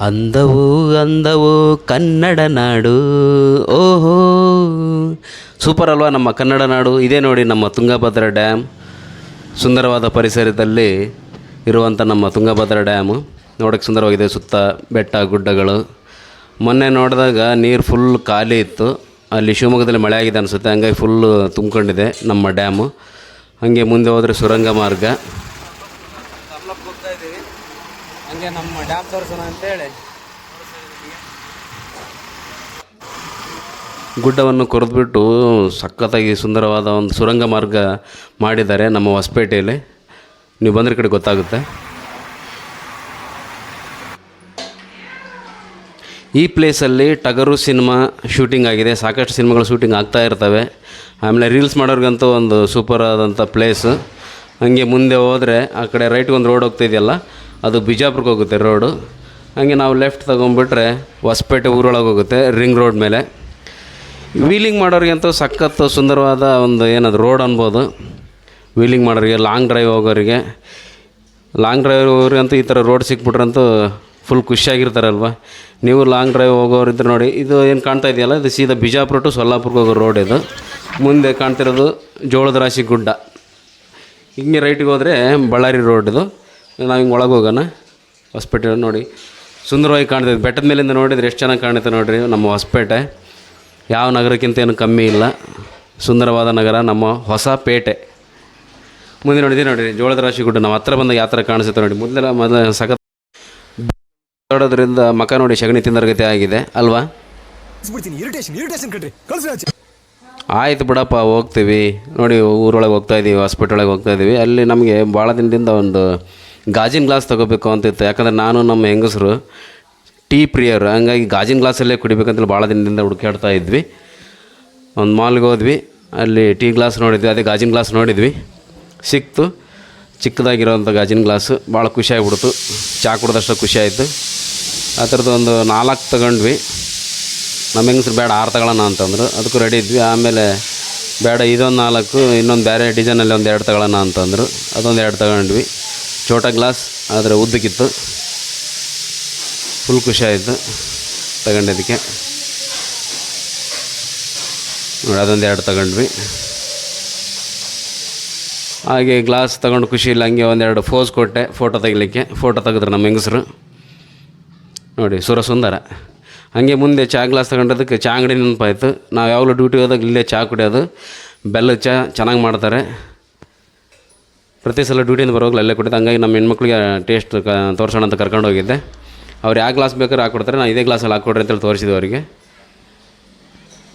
ಅಂದವು ಅಂದವು ಕನ್ನಡ ನಾಡು. ಓಹೋ. ಸೂಪರ್ ಅಲ್ವಾ ನಮ್ಮ ಕನ್ನಡ ನಾಡು? ಇದೇ ನೋಡಿ ನಮ್ಮ ತುಂಗಭದ್ರಾ ಡ್ಯಾಮ್. ಸುಂದರವಾದ ಪರಿಸರದಲ್ಲಿ ಇರುವಂಥ ನಮ್ಮ ತುಂಗಭದ್ರಾ ಡ್ಯಾಮು. ನೋಡೋಕ್ಕೆ ಸುಂದರವಾಗಿದೆ ಸುತ್ತ ಬೆಟ್ಟ, ಗುಡ್ಡಗಳು. ಮೊನ್ನೆ ನೋಡಿದಾಗ ನೀರು ಫುಲ್ ಖಾಲಿ ಇತ್ತು. ಅಲ್ಲಿ ಶಿವಮೊಗ್ಗದಲ್ಲಿ ಮಳೆ ಆಗಿದೆ ಅನಿಸುತ್ತೆ. ಹಂಗಾಗಿ ಫುಲ್ಲು ತುಂಬಿಕೊಂಡಿದೆ ನಮ್ಮ ಡ್ಯಾಮು. ಹಾಗೆ ಮುಂದೆ ಹೋದರೆ ಸುರಂಗ ಮಾರ್ಗ. ಹಂಗೆ ನಮ್ಮ ಡ್ಯಾಮ್ ತೋರಿಸೋಣ ಅಂತೇಳಿ. ಗುಡ್ಡವನ್ನು ಕೊರೆದ್ಬಿಟ್ಟು ಸಖತ್ತಾಗಿ ಸುಂದರವಾದ ಒಂದು ಸುರಂಗ ಮಾರ್ಗ ಮಾಡಿದ್ದಾರೆ ನಮ್ಮ ಹೊಸಪೇಟೆಯಲ್ಲಿ. ನೀವು ಬಂದ್ರೆ ಕಡೆ ಗೊತ್ತಾಗುತ್ತೆ. ಈ ಪ್ಲೇಸಲ್ಲಿ ಟಗರು ಸಿನಿಮಾ ಶೂಟಿಂಗ್ ಆಗಿದೆ. ಸಾಕಷ್ಟು ಸಿನಿಮಾಗಳು ಶೂಟಿಂಗ್ ಆಗ್ತಾ ಇರ್ತವೆ. ಆಮೇಲೆ ರೀಲ್ಸ್ ಮಾಡೋರಿಗಂತೂ ಒಂದು ಸೂಪರ್ ಆದಂಥ ಪ್ಲೇಸು. ಹಂಗೆ ಮುಂದೆ ಹೋದರೆ ಆ ಕಡೆ ರೈಟ್ಗೆ ಒಂದು ರೋಡ್ ಹೋಗ್ತಾ ಇದೆಯಲ್ಲ ಅದು ಬಿಜಾಪುರಕ್ಕೆ ಹೋಗುತ್ತೆ ರೋಡು. ಹಾಗೆ ನಾವು ಲೆಫ್ಟ್ ತೊಗೊಂಬಿಟ್ರೆ ಹೊಸಪೇಟೆ ಊರೊಳಗೆ ಹೋಗುತ್ತೆ ರಿಂಗ್ ರೋಡ್ ಮೇಲೆ. ವೀಲಿಂಗ್ ಮಾಡೋರಿಗಂತೂ ಸಖತ್ತು ಸುಂದರವಾದ ಒಂದು ಏನದು ರೋಡ್ ಅನ್ಬೋದು. ವೀಲಿಂಗ್ ಮಾಡೋರಿಗೆ ಲಾಂಗ್ ಡ್ರೈವ್ ಹೋಗೋರಿಗೆ. ಲಾಂಗ್ ಡ್ರೈವ್ ಹೋಗೋರಿಗಂತೂ ಈ ಥರ ರೋಡ್ ಸಿಕ್ಬಿಟ್ರಂತೂ ಫುಲ್ ಖುಷಿಯಾಗಿರ್ತಾರಲ್ವ? ನೀವು ಲಾಂಗ್ ಡ್ರೈವ್ ಹೋಗೋರಿದ್ರೆ ನೋಡಿ, ಇದು ಏನು ಕಾಣ್ತಾ ಇದೆಯಲ್ಲ, ಇದು ಸೀದಾ ಬಿಜಾಪುರ ಟು ಸೊಲ್ಲಾಪುರಕ್ಕೆ ಹೋಗೋ ರೋಡ್ ಇದು. ಮುಂದೆ ಕಾಣ್ತಿರೋದು ಜೋಳದ ರಾಶಿ ಗುಡ್ಡ. ಹಿಂಗೆ ರೈಟಿಗೆ ಹೋದರೆ ಬಳ್ಳಾರಿ ರೋಡ್ ಇದು. ನಾವು ಹಿಂಗೆ ಒಳಗೆ ಹೋಗೋಣ. ಹೊಸಪೇಟೆ ನೋಡಿ. ಸುಂದರವಾಗಿ ಕಾಣ್ತೈತೆ ಬೆಟ್ಟದ ಮೇಲಿಂದ ನೋಡಿದರೆ ಎಷ್ಟು ಚೆನ್ನಾಗಿ ಕಾಣುತ್ತೆ ನೋಡಿರಿ ನಮ್ಮ ಹೊಸಪೇಟೆ. ಯಾವ ನಗರಕ್ಕಿಂತ ಏನು ಕಮ್ಮಿ ಇಲ್ಲ. ಸುಂದರವಾದ ನಗರ ನಮ್ಮ ಹೊಸ ಪೇಟೆ. ಮುಂದೆ ನೋಡಿದೆ ನೋಡಿರಿ ಜೋಳದ ರಾಶಿ ಗುಡ್ಡ. ನಾವು ಹತ್ರ ಬಂದಾಗ ಯಾವ ಥರ ಕಾಣಿಸುತ್ತೆ ನೋಡಿ ಮೊದಲೆಲ್ಲ ಮೊದಲ ಸಖತ್ ನೋಡೋದ್ರಿಂದ ಮಕ ನೋಡಿ ಸಗಣಿ ತಿಂದರ್ಗತಿ ಆಗಿದೆ. ಅಲ್ವಾ? ಆಯ್ತು ಬಿಡಪ್ಪ ಹೋಗ್ತೀವಿ. ನೋಡಿ ಊರೊಳಗೆ ಹೋಗ್ತಾ ಇದ್ದೀವಿ ಹಾಸ್ಪಿಟಲ್ ಒಳಗೆ ಹೋಗ್ತಾ ಇದ್ದೀವಿ ಅಲ್ಲಿ ನಮಗೆ ಭಾಳ ದಿನದಿಂದ ಒಂದು ಗಾಜಿನ ಗ್ಲಾಸ್ ತೊಗೋಬೇಕು ಅಂತಿತ್ತು ಯಾಕಂದರೆ ನಾನು ನಮ್ಮ ಹೆಂಗಸರು ಟೀ ಪ್ರಿಯರು. ಹಂಗಾಗಿ ಗಾಜಿನ ಗ್ಲಾಸಲ್ಲೇ ಕುಡಿಬೇಕಂತೇಳಿ ಭಾಳ ದಿನದಿಂದ ಹುಡುಕಾಡ್ತಾ ಇದ್ವಿ. ಒಂದು ಮಾಲ್ಗೆ ಹೋದ್ವಿ. ಅಲ್ಲಿ ಟೀ ಗ್ಲಾಸ್ ನೋಡಿದ್ವಿ. ಅದೇ ಗಾಜಿನ ಗ್ಲಾಸ್ ನೋಡಿದ್ವಿ. ಸಿಕ್ತು. ಚಿಕ್ಕದಾಗಿರೋಂಥ ಗಾಜಿನ ಗ್ಲಾಸು. ಭಾಳ ಖುಷಿ ಆಗ್ಬಿಡ್ತು ಚಾ ಕುಡ್ದಷ್ಟು ಖುಷಿ ಆಯಿತು ಆ ಥರದ್ದು ಒಂದು ನಾಲ್ಕು ತಗೊಂಡ್ವಿ. ನಮ್ಮ ಹೆಂಗಸ್ರು, ಬೇಡ, ಆರು ತಗೊಳ್ಳೋಣ ಅಂತಂದರು. ಅದಕ್ಕೂ ರೆಡಿ ಇದ್ವಿ. ಆಮೇಲೆ, ಬೇಡ, ಇದೊಂದು ನಾಲ್ಕು, ಇನ್ನೊಂದು ಬೇರೆ ಡಿಸೈನಲ್ಲಿ ಒಂದು ಎರಡು ತಗೊಳ್ಳೋಣ ಅಂತಂದರು. ಅದೊಂದು ಎರಡು ತಗೊಂಡ್ವಿ. ಚೋಟ ಗ್ಲಾಸ್ ಆದರೆ ಉದ್ದಕ್ಕಿತ್ತು. ಫುಲ್ ಖುಷಿ ಆಯಿತು ತಗೊಂಡಿದ್ದಕ್ಕೆ ನೋಡಿ, ಅದೊಂದು ಎರಡು ತಗೊಂಡ್ವಿ. ಹಾಗೆ ಗ್ಲಾಸ್ ತಗೊಂಡು ಖುಷಿ ಇಲ್ಲ, ಹಂಗೆ ಒಂದೆರಡು ಫೋಸ್ ಕೊಟ್ಟೆ, ಫೋಟೋ ತೆಗಿಲಿಕ್ಕೆ. ಫೋಟೋ ತೆಗೆದ್ರು ನಮ್ಮ ಹೆಂಗಸರು. ನೋಡಿ ಸುರ ಸುಂದರ ಹಾಗೆ ಮುಂದೆ ಚಹಾ ಗ್ಲಾಸ್ ತಗೊಂಡಿದ್ದಕ್ಕೆ ಚಹಾ ಅಂಗಡಿ ನೆನಪಾಯಿತು. ನಾವು ಯಾವಾಗಲೂ ಡ್ಯೂಟಿ ಹೋದಾಗ ಇಲ್ಲೇ ಚಹಾ ಕುಡಿಯೋದು. ಬೆಲ್ಲದ ಚಹಾ ಚೆನ್ನಾಗಿ ಮಾಡ್ತಾರೆ. ಪ್ರತಿ ಸಲ ಡ್ಯೂಟಿಯಿಂದ ಬರೋವಾಗಲೂ ಅಲ್ಲೇ ಕುಡಿದು ಹಂಗಾಗಿ ನಮ್ಮ ಹೆಣ್ಮಕ್ಳಿಗೆ ಟೇಸ್ಟ್ ಕ, ತೋರಿಸೋಣ ಅಂತ ಕರ್ಕೊಂಡು ಹೋಗಿದ್ದೆ. ಅವ್ರು ಯಾವ ಗ್ಲಾಸ್ ಬೇಕಾದ್ರೆ ಹಾಕ್ಕೊಡ್ತಾರೆ. ನಾನು ಇದೇ ಗ್ಲಾಸಲ್ಲಿ ಹಾಕ್ಕೊಡ್ರಿ ಅಂತೇಳಿ ತೋರಿಸಿದ್ದು ಅವರಿಗೆ.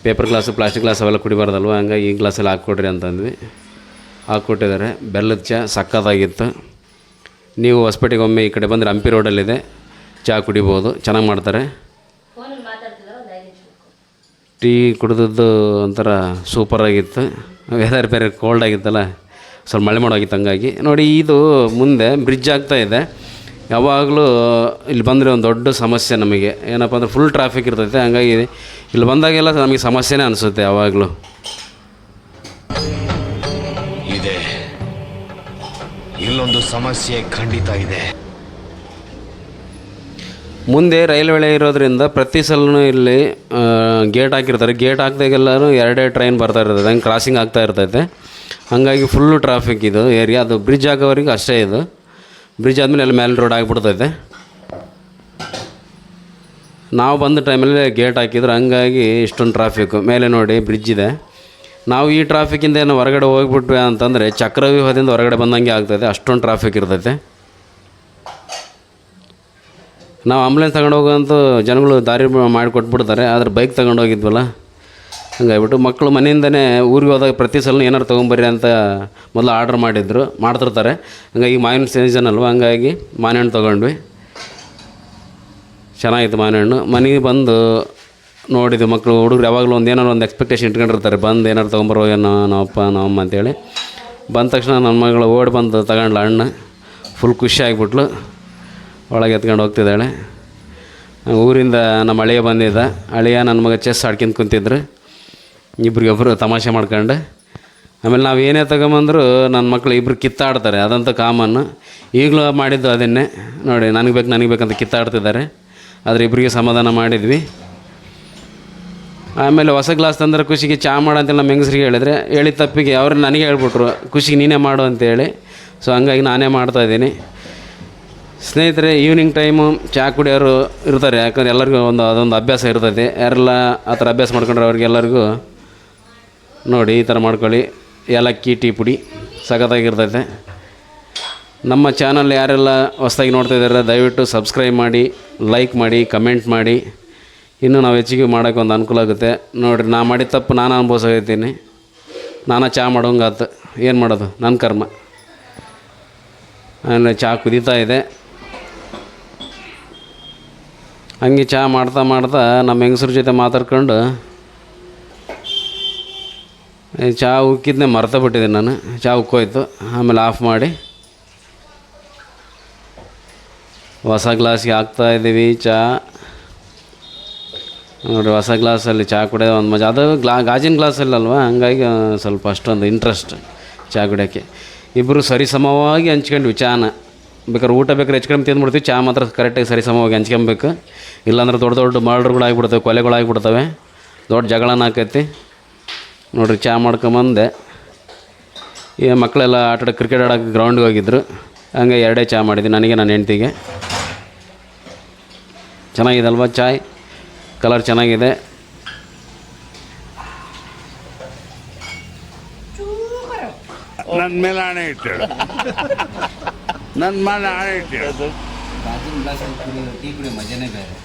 ಪೇಪರ್ ಗ್ಲಾಸು ಪ್ಲಾಸ್ಟಿಕ್ ಗ್ಲಾಸ್ ಅವೆಲ್ಲ ಕುಡಿಬಾರ್ದಲ್ವ? ಹಂಗಾಗಿ ಈ ಗ್ಲಾಸಲ್ಲಿ ಹಾಕ್ಕೊಡ್ರಿ ಅಂತಂದ್ವಿ ಹಾಕ್ಕೊಟ್ಟಿದ್ದಾರೆ. ಬೆಲ್ಲದ ಚಹಾ ಸಕ್ಕತ್ತಾಗಿತ್ತು. ನೀವು ಹೊಸಪೇಟೆಗೆ ಒಮ್ಮೆ ಈ ಕಡೆ ಬಂದರೆ ಹಂಪಿ ರೋಡಲ್ಲಿದೆ ಚಹಾ ಕುಡಿಬೋದು. ಚೆನ್ನಾಗಿ ಮಾಡ್ತಾರೆ. ಟೀ ಕುಡಿದದ್ದು ಒಂಥರ ಸೂಪರಾಗಿತ್ತು ವೆದರ್ ಬೇರೆ ಕೋಲ್ಡ್ ಆಗಿತ್ತಲ್ಲ. ಸ್ವಲ್ಪ ಮಳೆ ಮಾಡೋಗಿತ್ತು ಹಂಗಾಗಿ. ನೋಡಿ, ಇದು ಮುಂದೆ ಬ್ರಿಡ್ಜ್ ಆಗ್ತಾ ಇದೆ. ಯಾವಾಗಲೂ, ಇಲ್ಲಿ ಬಂದರೆ ಒಂದು ದೊಡ್ಡ ಸಮಸ್ಯೆ ನಮಗೆ. ಏನಪ್ಪ ಅಂದರೆ ಫುಲ್ ಟ್ರಾಫಿಕ್ ಇರ್ತೈತೆ. ಹಂಗಾಗಿ ಇಲ್ಲಿ ಬಂದಾಗೆಲ್ಲ ನಮಗೆ ಸಮಸ್ಯೆನೇ ಅನಿಸುತ್ತೆ ಯಾವಾಗಲೂ. ಇದೆ. ಇಲ್ಲೊಂದು ಸಮಸ್ಯೆ ಖಂಡಿತ ಇದೆ. ಮುಂದೆ ರೈಲ್ವೆ ಇರೋದ್ರಿಂದ ಪ್ರತಿ ಸಲನೂ ಇಲ್ಲಿ ಗೇಟ್ ಹಾಕಿರ್ತಾರೆ. ಗೇಟ್ ಹಾಕ್ದಾಗೆಲ್ಲರೂ ಎರಡೇ ಟ್ರೈನ್ ಬರ್ತಾ ಇರ್ತೈತೆ ಹಂಗೆ ಕ್ರಾಸಿಂಗ್ ಆಗ್ತಾ ಇರ್ತೈತೆ. ಹಾಗಾಗಿ ಫುಲ್ಲು ಟ್ರಾಫಿಕ್ ಇದು ಏರಿಯಾ ಅದು ಬ್ರಿಡ್ಜ್ ಆಗೋವರೆಗೂ ಅಷ್ಟೇ ಇದು. ಬ್ರಿಡ್ಜ್ ಆದಮೇಲೆ ಅಲ್ಲಿ ಮೇಲೆ ರೋಡ್ ಆಗಿಬಿಡ್ತೈತೆ. ನಾವು ಬಂದ ಟೈಮಲ್ಲಿ ಗೇಟ್ ಹಾಕಿದ್ರು. ಹಂಗಾಗಿ ಇಷ್ಟೊಂದು ಟ್ರಾಫಿಕ್ಕು ಮೇಲೆ ನೋಡಿ ಬ್ರಿಡ್ಜ್ ಇದೆ. ನಾವು ಈ ಟ್ರಾಫಿಕ್ಕಿಂದ ಏನು ಹೊರಗಡೆ ಹೋಗ್ಬಿಟ್ವಿ ಅಂತಂದರೆ, ಚಕ್ರವ್ಯೂಹದಿಂದ ಹೊರಗಡೆ ಬಂದಂಗೆ ಆಗ್ತೈತೆ. ಅಷ್ಟೊಂದು ಟ್ರಾಫಿಕ್ ಇರ್ತೈತೆ. ನಾವು ಆಂಬುಲೆನ್ಸ್ ತಗೊಂಡು ಹೋಗೋಂತೂ ಜನಗಳು ದಾರಿ ಮಾಡಿ ಕೊಟ್ಬಿಡ್ತಾರೆ, ಆದರೆ ಬೈಕ್ ತಗೊಂಡೋಗಿದ್ವಲ್ಲ ಹಂಗಾಗ್ಬಿಟ್ಟು ಮಕ್ಕಳು ಮನೆಯಿಂದನೇ ಊರಿಗೆ ಹೋದಾಗ ಪ್ರತಿ ಸಲ ಏನಾರು ತೊಗೊಂಬರ್ರಿ ಅಂತ ಮೊದಲು ಆರ್ಡ್ರ್ ಮಾಡಿದ್ರು, ಮಾಡ್ತಿರ್ತಾರೆ. ಹಂಗಾಗಿ ಮಾವಿನ ಸೀಸನ್ ಅಲ್ವ? ಹಂಗಾಗಿ ಮಾವಿನಹಣ್ಣು ತೊಗೊಂಡ್ವಿ. ಚೆನ್ನಾಗಿತ್ತು ಮಾವಿನಹಣ್ಣು. ಮನೆಗೆ ಬಂದು ನೋಡಿದ್ವಿ ಮಕ್ಕಳು, ಹುಡುಗರು ಯಾವಾಗಲೂ ಒಂದು ಏನಾರು ಒಂದು ಎಕ್ಸ್ಪೆಕ್ಟೇಷನ್ ಇಟ್ಕೊಂಡಿರ್ತಾರೆ, ಬಂದು ಏನಾರು ತೊಗೊಂಬರೋ ಏನೋ ನಮ್ಮಪ್ಪ ನಮ್ಮಮ್ಮ ಅಂತೇಳಿ. ಬಂದ ತಕ್ಷಣ ನನ್ನ ಮಗಳು ಓಡಿ ಬಂದು ತಗೊಂಡ್ಲ ಹಣ್ಣು ಫುಲ್ ಖುಷಿ ಒಳಗೆ ಎತ್ಕೊಂಡು ಹೋಗ್ತಿದ್ದಾಳೆ. ಊರಿಂದ ನಮ್ಮ ಅಳಿಯ ಬಂದಿದ್ದ. ಅಳಿಯ ನನ್ನ ಮಗ ಚೆಸ್ ಆಡ್ಕೊಂತ ಕುಂತಿದ್ರು. ಇಬ್ರಿಗೊಬ್ಬರು ತಮಾಷೆ ಮಾಡ್ಕೊಂಡು. ಆಮೇಲೆ ನಾವು ಏನೇ ತಗೊಂಬಂದ್ರು ನನ್ನ ಮಕ್ಕಳು ಇಬ್ಬರು ಕಿತ್ತಾಡ್ತಾರೆ. ಅದಂತೂ ಕಾಮನ್ನು ಈಗಲೂ ಮಾಡಿದ್ದು ಅದನ್ನೇ. ನೋಡಿ, ನನಗೆ ಬೇಕು, ನನಗೆ ಬೇಕಂತ ಕಿತ್ತಾಡ್ತಿದ್ದಾರೆ. ಆದರೆ ಇಬ್ಬರಿಗೆ ಸಮಾಧಾನ ಮಾಡಿದ್ವಿ. ಆಮೇಲೆ ಹೊಸ ಗ್ಲಾಸ್ ತಂದ್ರೆ ಖುಷಿಗೆ ಚಾ ಮಾಡು ಅಂತೇಳಿ ನಮ್ಮ ಹೆಂಗಸ್ರಿಗೆ ಹೇಳಿದ್ರೆ, ಹೇಳಿದ ತಪ್ಪಿಗೆ ಅವ್ರು ನನಗೆ ಹೇಳ್ಬಿಟ್ರು, ಖುಷಿಗೆ ನೀನೇ ಮಾಡು ಅಂತೇಳಿ ಸೊ ಹಂಗಾಗಿ ನಾನೇ ಮಾಡ್ತಾಯಿದ್ದೀನಿ ಸ್ನೇಹಿತರೆ ಈವ್ನಿಂಗ್ ಟೈಮು ಚಹಾ ಕುಡಿಯೋರು ಇರ್ತಾರೆ. ಯಾಕಂದ್ರೆ ಎಲ್ಲರಿಗೂ ಒಂದು ಅದೊಂದು ಅಭ್ಯಾಸ ಇರ್ತೈತೆ. ಯಾರೆಲ್ಲ ಆ ಥರ ಅಭ್ಯಾಸ ಮಾಡ್ಕೊಂಡ್ರೆ ಅವ್ರಿಗೆಲ್ಲರಿಗೂ ನೋಡಿ, ಈ ಥರ ಮಾಡ್ಕೊಳ್ಳಿ. ಏಲಕ್ಕಿ, ಟೀ ಪುಡಿ ಸಖತ್ತಾಗಿರ್ತೈತೆ. ನಮ್ಮ ಚಾನಲ್ ಯಾರೆಲ್ಲ ಹೊಸ್ದಾಗಿ ನೋಡ್ತಾ ಇದ್ದಾರೆ, ದಯವಿಟ್ಟು ಸಬ್ಸ್ಕ್ರೈಬ್ ಮಾಡಿ ಲೈಕ್ ಮಾಡಿ ಕಮೆಂಟ್ ಮಾಡಿ. ಇನ್ನೂ ನಾವು ಹೆಚ್ಚಿಗೆ ಮಾಡೋಕ್ಕೆ ಒಂದು ಅನುಕೂಲ ಆಗುತ್ತೆ. ನೋಡಿರಿ, ನಾ ಮಾಡಿದ ತಪ್ಪು ನಾನು ಅನುಭವಿಸೋತೀನಿ ನಾನು ಚಹಾ ಮಾಡೋಂಗಾತು. ಏನು ಮಾಡೋದು? ನನ್ನ ಕರ್ಮ. ಆಮೇಲೆ ಚಹಾ ಕುದೀತಾ ಇದೆ. ಹಂಗೆ ಚಹಾ ಮಾಡ್ತಾ ಮಾಡ್ತಾ ನಮ್ಮ ಹೆಂಗಸ್ರ ಜೊತೆ ಮಾತಾಡ್ಕೊಂಡು ಚಹಾ ಉಕ್ಕಿದ್ನೇ ಮರ್ತ ಬಿಟ್ಟಿದ್ದೀನಿ ನಾನು. ಚಹಾ ಉಕ್ಕೋಯ್ತು. ಆಮೇಲೆ ಆಫ್ ಮಾಡಿ. ಹೊಸ ಗ್ಲಾಸ್ಗೆ ಹಾಕ್ತಾ ಇದ್ದೀವಿ ಚಹಾ ನೋಡಿ ಹೊಸ ಗ್ಲಾಸಲ್ಲಿ ಚಹಾ ಕುಡಿಯೋದು ಒಂದು ಮಜಾ. ಅದು ಗ್ಲಾ, ಗಾಜಿನ ಗ್ಲಾಸಲ್ಲಲ್ವಾ? ಹಂಗಾಗಿ ಸ್ವಲ್ಪ ಅಷ್ಟೊಂದು ಇಂಟ್ರೆಸ್ಟ್ ಚಹಾ ಕುಡಿಯೋಕ್ಕೆ. ಇಬ್ಬರು ಸರಿಸಮವಾಗಿ ಹಂಚ್ಕೊಂಡ್ವಿ ಚಹಾನ ಬೇಕಾದ್ರೆ ಊಟ ಬೇಕಾದ್ರೆ ಹೆಚ್ಕೊಂಡು ತಿಂದ್ಬಿಡ್ತೀವಿ. ಚಹಾ ಮಾತ್ರ ಕರೆಕ್ಟಾಗಿ ಸರಿ ಸಮವಾಗಿ ಹಂಚ್ಕೊಬೇಕು. ಇಲ್ಲಾಂದ್ರೆ ದೊಡ್ಡ ದೊಡ್ಡ ಮರ್ಡ್ರ್ಗಳಾಗ್ಬಿಡ್ತವೆ ಆಗಿಬಿಡ್ತವೆ ಕೊಲೆಗಳು ಆಗಿಬಿಡ್ತವೆ. ದೊಡ್ಡ ಜಗಳನ ಆಕೈತಿ. ನೋಡ್ರಿ ಚಹಾ ಮಾಡ್ಕೊಂಬಂದೆ. ಈ ಮಕ್ಕಳೆಲ್ಲ ಆಟ ಕ್ರಿಕೆಟ್ ಆಡೋಕೆ ಗ್ರೌಂಡ್ಗೆ ಹೋಗಿದ್ರು. ಹಂಗೆ ಎರಡೇ ಚಹಾ ಮಾಡಿದ್ದೆ ನನಗೆ ನನ್ನ ಹೆಂಡ್ತಿಗೆ. ಚೆನ್ನಾಗಿದೆ ಅಲ್ವಾ ಚಾಯ್? ಕಲರ್ ಚೆನ್ನಾಗಿದೆ. ನನ್ನ ಮೇಲೆ ಆಣೆ ಇಟ್ಟಳು ನನ್ನ ಮೇಲೆ ಹಣೆ ಇಟ್ಟಳು ಗಾಜಿನ ಗ್ಲಾಸಲ್ಲಿ ಕುಡಿಯೋದು ಟೀ ಕುಡಿಯೋ ಮಜಾನೇ ಬೇರೆ.